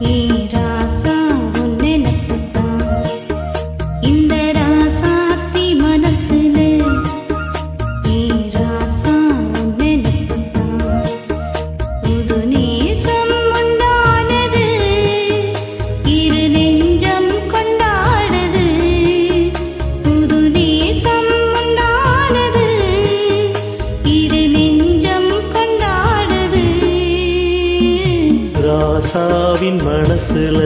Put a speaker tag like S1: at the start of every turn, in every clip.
S1: Mm. ராசாவின் மனசுல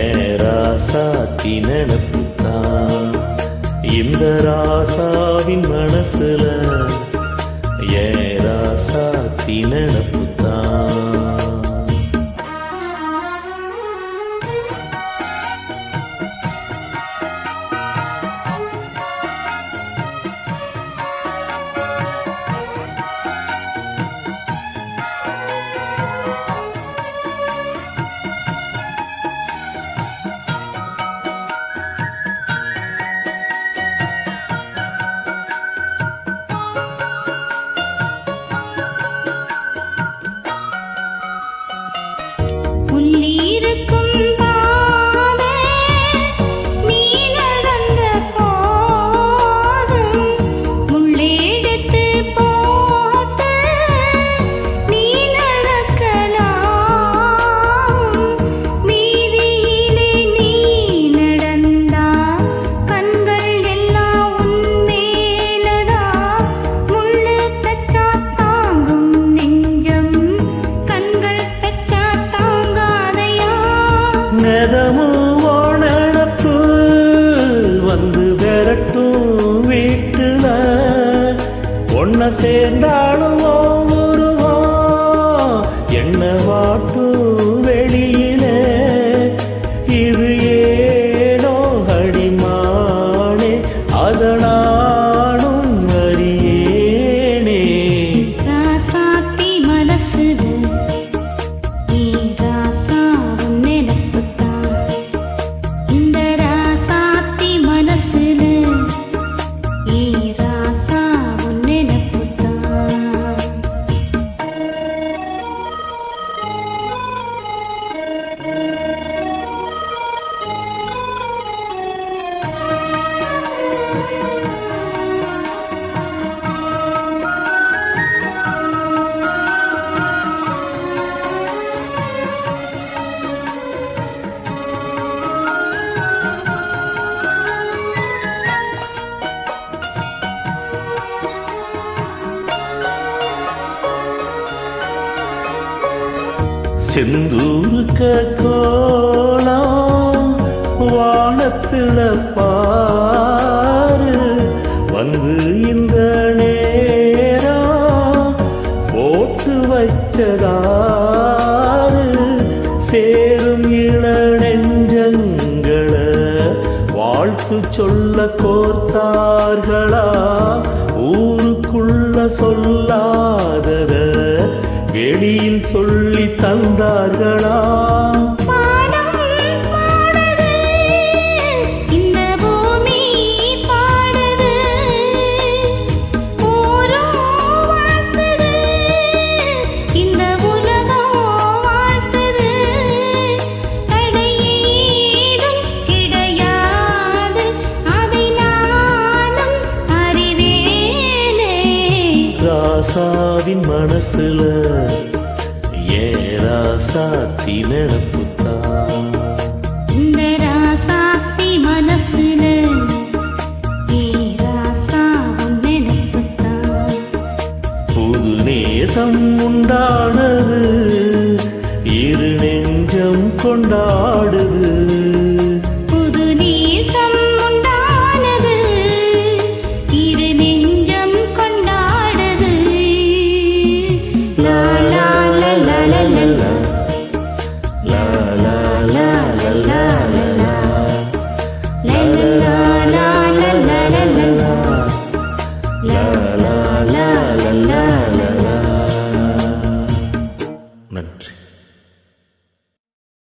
S1: ஏராசாத்தி நினப்புத்தான் இந்த ராசாவின் மனசுல சேர்ந்தாலும் உருவம் என்ன வாட்டும் செந்தூருக்க கோலம் வானத்தில் பாரு. வந்து இந்த நேரம் போட்டு வச்சதாறு சேரும் இள நெஞ்சங்களை வாழ்த்து சொல்ல கோர்த்தார்களா? ஊருக்குள்ள சொல்லாதத வெளியில் சொல்லி தந்தார்களா? ராசாவின் மனசுல ஏ ராசாத்தி நினப்புத்தான்
S2: இந்த ராசாத்தி மனசுல
S1: புது நேசம் உண்டானது இரு நெஞ்சம் கொண்டாடுது.